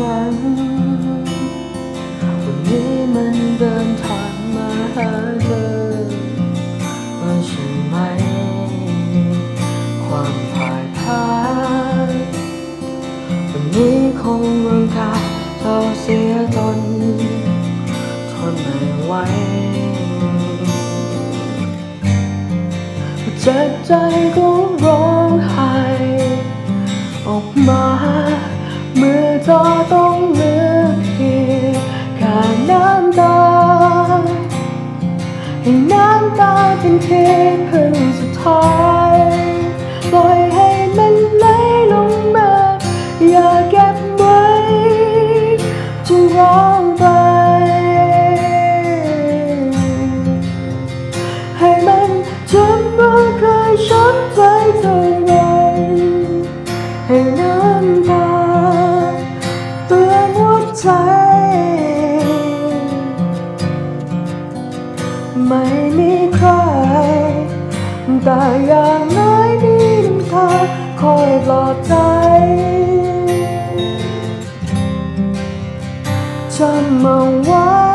วันวันนี้มันเดินทางมาหาเธอว่าใช่ไหม ความพ่ายแพ้วันนี้คงร่างกาเธอเสียจนทนไม่ไหวเจ็บใจก็ร้องไห้ออกมาเมื่อ อต้องเลือกเพียงแค่น้ำตาให้น้ำตาเป็นที่พึ่งสุดท้ายปล่อยให้มันไหลลงมา อย่าเก็บไว้จะร้องไป ให้มันจำว่าเคยช้ำใจเท่าไรให้น้ำตา ใจ ไม่มีใคร แต่อย่างน้อยมีน้ำตาคอยปลอบใจจำเอาไว้